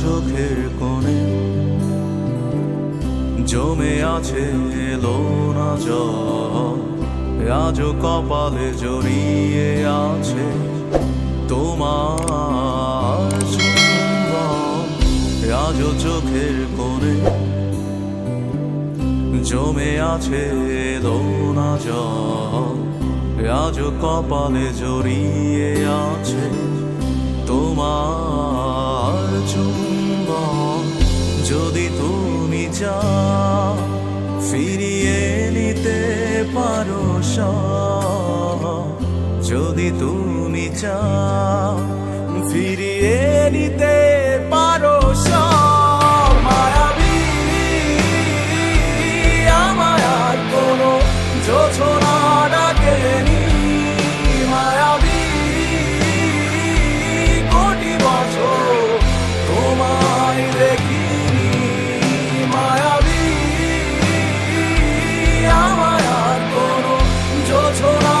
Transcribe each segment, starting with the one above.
চোখের কোণে জমে আছে এলো না জল। আজও কপালে জড়িয়ে আছে তোমার আজও চোখের কোণে জমে আছে এলো না জল। আজও কপালে জড়িয়ে আছে তোমার চুম্বন যদি তুমি চা ফিরিয়ে নিতে পারো যদি তুমি চা ফিরিয়ে নিতে ছোড়া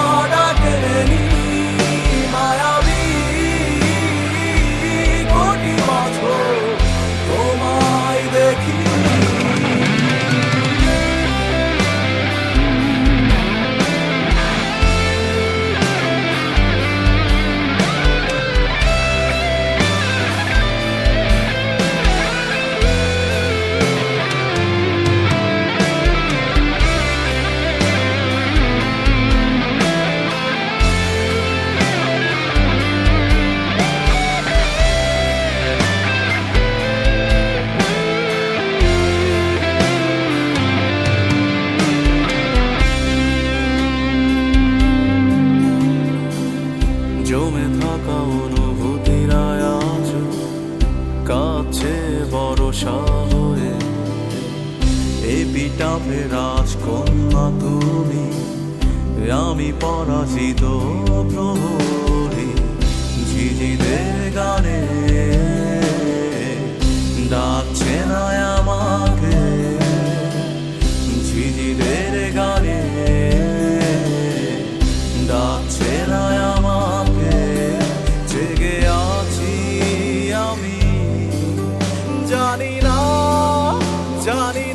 ভরসা হয়ে এপিটাপে রাজকন্যা তুমি, আমি পরাজিত প্রহরী ঝিঝিদের গানে। ডাকছে না আমাকে ঝিঝিদের গানে। ডাকছে জানি না জানি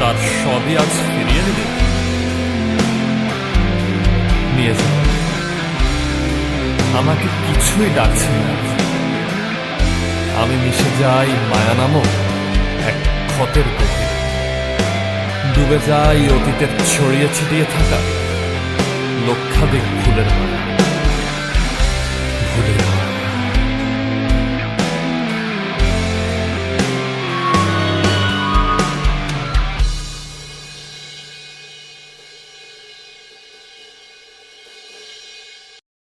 তার সবই আজ ফিরিয়ে দেবে। নিয়ে যাও আমাকে কিছুই ডাকছে না। আমি মিশে যাই মায়া নামক এক ক্ষতের গভীরে। ডুবে যাই অতীতের ছড়িয়ে ছিটিয়ে থাকা লক্ষাধিক ফুলের মায়া